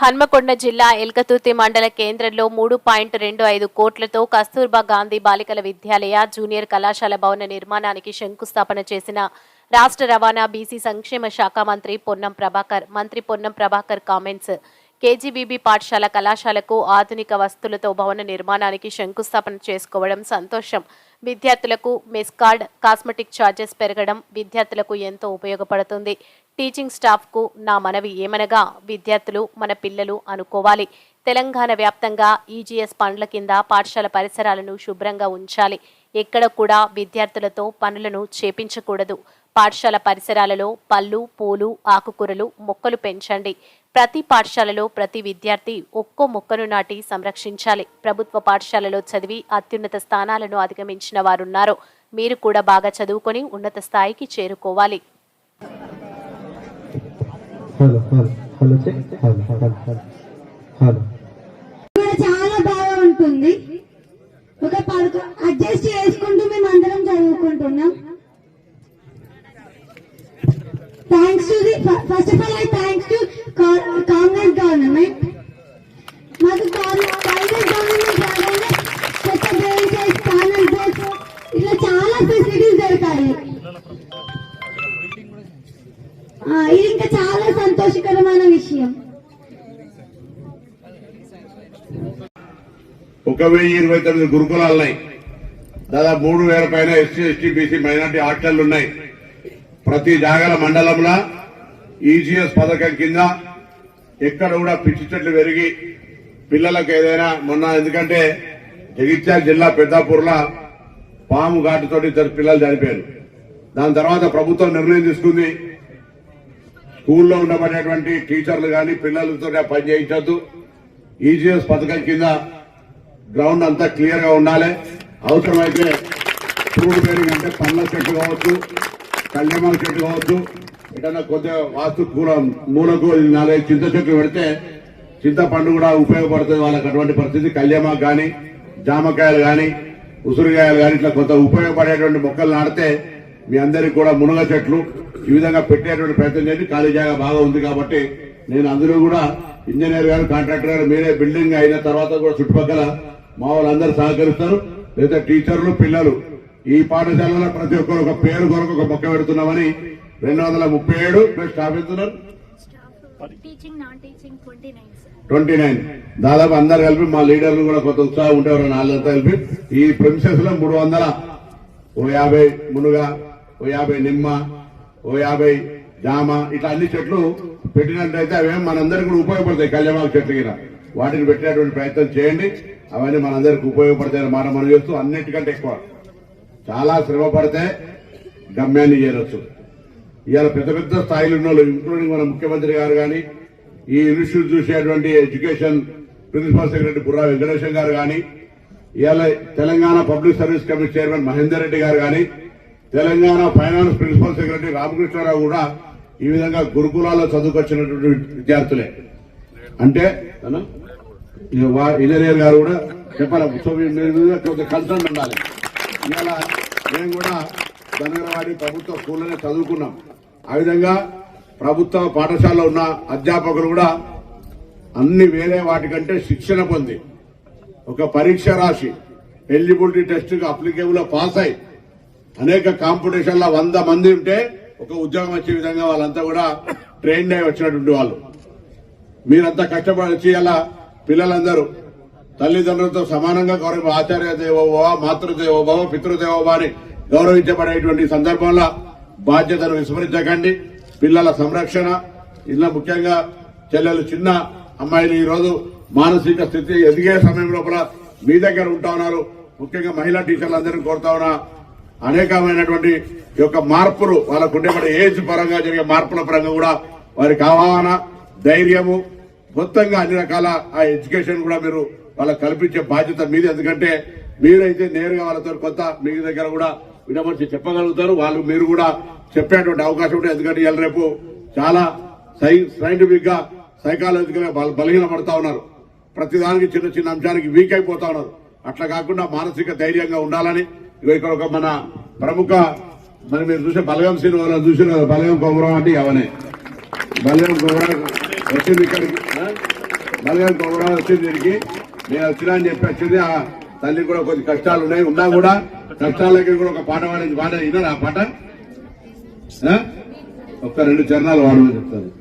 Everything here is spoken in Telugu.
హన్మకొండ జిల్లా ఎల్కతుర్తి మండల కేంద్రంలో మూడు పాయింట్ రెండు ఐదు కోట్లతో కస్తూర్బా గాంధీ బాలికల విద్యాలయ జూనియర్ కళాశాల భవన నిర్మాణానికి శంకుస్థాపన చేసిన రాష్ట్ర రవాణా బీసీ సంక్షేమ శాఖ మంత్రి పొన్నం ప్రభాకర్ మంత్రి పొన్నం ప్రభాకర్ కామెంట్స్. కేజీబీబీ పాఠశాల కళాశాలకు ఆధునిక వస్తువులతో భవన నిర్మాణానికి శంకుస్థాపన చేసుకోవడం సంతోషం. విద్యార్థులకు మెస్కార్డ్ కాస్మెటిక్ ఛార్జెస్ పెరగడం విద్యార్థులకు ఎంతో ఉపయోగపడుతుంది. టీచింగ్ స్టాఫ్కు నా మనవి ఏమనగా విద్యార్థులు మన పిల్లలు అనుకోవాలి. తెలంగాణ వ్యాప్తంగా ఈజీఎస్ పనుల కింద పాఠశాల పరిసరాలను శుభ్రంగా ఉంచాలి. ఎక్కడ కూడా విద్యార్థులతో పనులను చేపించకూడదు. పాఠశాల పరిసరాలలో పళ్ళు పూలు ఆకుకూరలు మొక్కలు పెంచండి. ప్రతి పాఠశాలలో ప్రతి విద్యార్థి ఒక్కో మొక్కను నాటి సంరక్షించాలి. ప్రభుత్వ పాఠశాలలో చదివి అత్యున్నత స్థానాలను అధిగమించిన వారున్నారు. మీరు కూడా బాగా చదువుకొని ఉన్నత స్థాయికి చేరుకోవాలి. Hello hello hello hello hello hello hello. చాలా బాగా ఉంటుంది. ఒక పదకొ అడ్జస్ట్ చేసుకుంటూ మేము అందరం చదువుకుంటున్నాం. Thanks to the first of all I thanks to Congress government మాకు కాంగ్రెస్ ఒక వెయ్యి ఇరవై తొమ్మిది గురుకులాలు ఉన్నాయి. దాదాపు మూడు వేల పైన ఎస్సీ ఎస్టీ బీసీ మైనార్టీ హాస్టళ్ళు ఉన్నాయి. ప్రతి జాగల మండలంలో ఈజీఎస్ పథకం కింద ఎక్కడ కూడా పిచ్చి చెట్లు పెరిగి పిల్లలకు ఏదైనా మొన్న ఎందుకంటే జగిత్యాల జిల్లా పెద్దాపూర్లో పాము ఘాటుతోటి ఇద్దరు పిల్లలు చనిపోయారు. దాని తర్వాత ప్రభుత్వం నిర్ణయం తీసుకుంది. స్కూల్లో ఉండబడేటువంటి టీచర్లు కానీ పిల్లలతో పని చేయించద్దు. ఈజీఎస్ పథకం కింద గ్రౌండ్ అంతా క్లియర్గా ఉండాలి. అవసరమైతే ఫ్రూట్ బేరింగ్ అంటే పండ్ల చెట్టు కావచ్చు కళ్యాణ చెట్టు కావచ్చు ఏదైనా కొద్దిగా వాస్తు కూల మూలకు నాలుగైదు చింత చెట్లు పెడితే చింతపండు కూడా ఉపయోగపడుతుంది వాళ్ళకి అటువంటి పరిస్థితి. కళ్యామాకు కానీ జామకాయలు కానీ ఉసిరికాయలు కానీ ఇట్లా కొంత ఉపయోగపడేటువంటి మొక్కలు నాటితే మీ అందరికి కూడా మునగ చెట్లు ఈ విధంగా పెట్టేటువంటి ప్రయత్నం చేయండి. ఖాళీ జాగా బాగా ఉంది కాబట్టి నేను అందులో కూడా ఇంజనీర్ గారు కాంట్రాక్టర్ గారు మీరే బిల్డింగ్ అయిన తర్వాత కూడా చుట్టుపక్కల మా వాళ్ళందరూ సహకరిస్తారు. లేదా టీచర్లు పిల్లలు. ఈ పాఠశాలలో ప్రతి ఒక్కరు ఒక పేరు కొరకు ఒక మొక్క పెడుతున్నామని రెండు వందల ముప్పై ఏడు plus staff teaching twenty nine. దాదాపు అందరు కలిపి మా లీడర్లు కూడా కొంత ఉత్సాహం ఉండేవారు నాలుగంతా కలిపి. ఈ ప్రిన్సెస్లో మూడు వందల ఓ యాభై మునుగ ఓ యాభై నిమ్మ ఓ యాభై జామ ఇట్లా అన్ని చెట్లు పెట్టినట్టయితే అవేం మనందరికి కూడా ఉపయోగపడతాయి కళ్యామాకు చెట్లు కింద. వాటిని పెట్టేటువంటి ప్రయత్నం చేయండి అవన్నీ మనందరికి ఉపయోగపడతాయని మాట మనం చేస్తూ అన్నిటికంటే ఎక్కువ చాలా శ్రమ పడితే గమ్యాన్ని చేరొచ్చు ఇవాళ పెద్ద పెద్ద స్థాయిలో ఉన్న వాళ్ళు ఇంక్లూడింగ్ మన ముఖ్యమంత్రి గారు కానీ ఈ ఇన్స్టిట్యూట్ చూసేటువంటి education principal secretary Burra Venkatesham గారు కానీ ఇవాళ Telangana public service committee chairman Mahender Reddy గారు కానీ Telangana finance principal secretary Ramakrishna Rao కూడా ఈ విధంగా గురుకులాల్లో చదువుకొచ్చినటువంటి విద్యార్థులే అంటే అన్నా? ఇంజనీర్ గారు కూడా చెప్పాలి కన్సర్న్ ఉండాలి. ఇవాళ మేము కూడా ధనగరవాడి ప్రభుత్వ స్కూల్లోనే చదువుకున్నాం. ఆ విధంగా ప్రభుత్వ పాఠశాలలో ఉన్న అధ్యాపకులు కూడా అన్ని వేరే వాటికంటే శిక్షణ పొంది. ఒక పరీక్ష రాసి ఎలిజిబిలిటీ టెస్ట్ అప్లికేబుల్లో పాస్ అయి అనేక కాంపిటీషన్లో వంద మంది ఉంటే ఒక ఉద్యోగం వచ్చే విధంగా వాళ్ళంతా కూడా ట్రైన్ అయి వచ్చినటువంటి వాళ్ళు. మీరంతా కష్టపడి వచ్చి అలా పిల్లలందరూ తల్లిదండ్రులతో సమానంగా గౌరవ ఆచార్య దేవోభవ మాతృదేవోభవ పితృదేవోభవ అని గౌరవించబడేటువంటి సందర్భంలో బాధ్యతను విస్మరించకండి. పిల్లల సంరక్షణ ఇలా ముఖ్యంగా చెల్లెలు చిన్న అమ్మాయిలు ఈరోజు మానసిక స్థితి ఎదిగే సమయం లోపల మీ దగ్గర ఉంటా ఉన్నారు. ముఖ్యంగా మహిళా టీచర్లందరినీ కోరుతా ఉన్నా అనేకమైనటువంటి ఈ యొక్క మార్పులు వాళ్ళకు ఉండేపడే ఏజ్ పరంగా జరిగే మార్పుల పరంగా కూడా వారికి ఆహ్వాన ధైర్యము మొత్తంగా అన్ని రకాల ఆ ఎడ్యుకేషన్ కూడా మీరు వాళ్ళకి కల్పించే బాధ్యత మీది. ఎందుకంటే మీరైతే నేరుగా వాళ్ళతో కొంత మీ దగ్గర కూడా విడమర్చి చెప్పగలుగుతారు. వాళ్ళు మీరు కూడా చెప్పేటువంటి అవకాశం ఉంటుంది ఎందుకంటే ఇవాళ రేపు చాలా సై సైంటిఫిక్గా సైకాలజికల్గా బలహీన పడతా ఉన్నారు. ప్రతిదానికి చిన్న చిన్న అంశానికి వీక్ అయిపోతా ఉన్నారు. అట్లా కాకుండా మానసిక ధైర్యంగా ఉండాలని ఇక్కడ ఒక మన ప్రముఖ మరి మీరు చూసే బలగం సినిమాలో చూసిన బలగం కొమరం అంటే అవనే బలగం కొమరం వచ్చింది ఇక్కడికి. ఆ? బలగాని వచ్చింది దీనికి. నేను వచ్చినా అని చెప్పి వచ్చింది. ఆ తల్లి కూడా కొద్ది కష్టాలు ఉన్నాయి. ఉన్నా కూడా కష్టాల దగ్గర కూడా ఒక పాట పాడేది పాట విన్నారా ఆ పాట ఒక్క రెండు చరణాలు వాడమని చెప్తాను.